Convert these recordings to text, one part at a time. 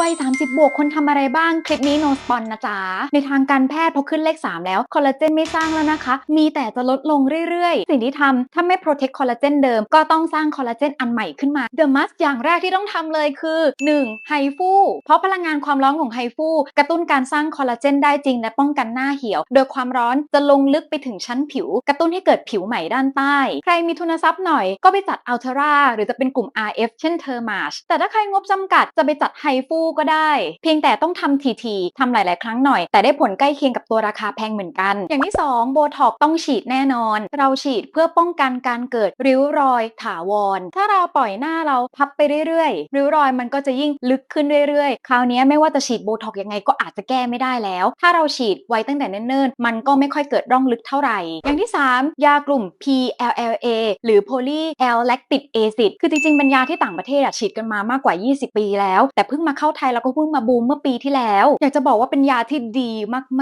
วัย 30 บวกคนทำอะไรบ้าง คลิปนี้โนสปอนนะจ๊ะ ในทางการแพทย์พอขึ้นเลข 3 แล้ว คอลลาเจนไม่สร้างแล้วนะคะ มีแต่จะลดลงเรื่อยๆ สิ่งที่ทำถ้าไม่โปรเทคคอลลาเจนเดิม ก็ต้องสร้างคอลลาเจนอันใหม่ขึ้นมา The Must อย่างแรกที่ต้องทำเลยคือ 1. ไฮฟูเพราะพลังงานความร้อนของไฮฟูกระตุ้นการสร้างคอลลาเจนได้จริงและป้องกันหน้าเหี่ยว โดยความร้อนจะลงลึกไปถึงชั้นผิว กระตุ้นให้เกิดผิวใหม่ด้านใต้ ใครมีทุนทรัพย์หน่อยก็ไปจัดอัลเทราหรือจะเป็นกลุ่ม RF เช่นเทอร์มาชแต่ถ้าใครงบจำกัดจะไปจัดไฮฟูก็ได้ เพียงแต่ต้องทำทีๆทำหลาย ๆ ครั้งหน่อย แต่ได้ผลใกล้เคียงกับตัวราคาแพงเหมือนกัน อย่างที่ 2 โบท็อกต้องฉีดแน่นอน เราฉีดเพื่อป้องกันการเกิดริ้วรอยถาวร ถ้าเราปล่อยหน้าเราพับไปเรื่อย ๆ ริ้วรอยมันก็จะยิ่งลึกขึ้นเรื่อย ๆ คราวนี้ไม่ว่าจะฉีดโบท็อกยังไงก็อาจจะแก้ไม่ได้แล้ว ถ้าเราฉีดไว้ตั้งแต่เนิ่น ๆ มันก็ไม่ค่อยเกิดร่องลึกเท่าไหร่ อย่างที่ 3 ยากลุ่ม PLLA หรือ Poly L lactic acid คือจริง ๆ เป็นยาที่ต่างประเทศฉีดกันมามากกว่า 20 ปีแล้ว แต่เพิ่งมาเข้าไทยแล้วก็เพิ่งมาบูมเมื่อปีที่แล้ว อยากจะบอกว่าเป็นยาที่ดี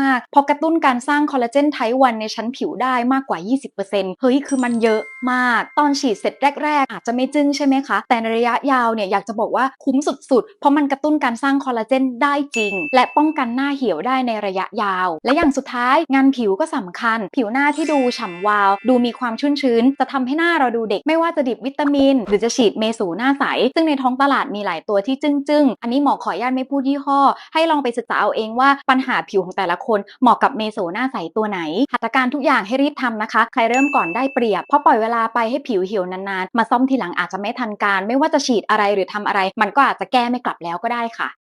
มากๆเพราะกระตุ้นการสร้างคอลลาเจนไทวันในชั้นผิวได้มากกว่า 20%เฮ้ยคือมันเยอะมาก ตอนฉีดเสร็จแรก ๆ อาจจะไม่จึ้งใช่ไหมคะ แต่ในระยะยาวเนี่ยอยากจะบอกว่าคุ้มสุดๆ เพราะมันกระตุ้นการสร้างคอลลาเจนได้จริง และป้องกันหน้าเหี่ยวได้ในระยะยาว และอย่างสุดท้ายงานผิวก็สำคัญ ผิวหน้าที่ดูฉ่ำวาว ดูมีความชุ่มชื้น จะทำให้หน้าเราดูเด็กไม่ว่าจะดิบวิตามิน หรือจะฉีดเมสูหน้าใส ซึ่งในท้องตลาดมีหลายตัวที่จึ้งๆ อันนี้หมอขออนุญาตไม่พูดยี่ห้อ ให้ลองไปศึกษาเอาเองว่าปัญหาผิวของแต่ละคนเหมาะกับเมโซหน้าใสตัวไหน หัตถการทุกอย่างให้รีบทำนะคะ ใครเริ่มก่อนได้เปรียบ เพราะปล่อยเวลาไปให้ผิวเหี่ยวนานๆ มาซ่อมทีหลังอาจจะไม่ทันการ ไม่ว่าจะฉีดอะไรหรือทำอะไร มันก็อาจจะแก้ไม่กลับแล้วก็ได้ค่ะ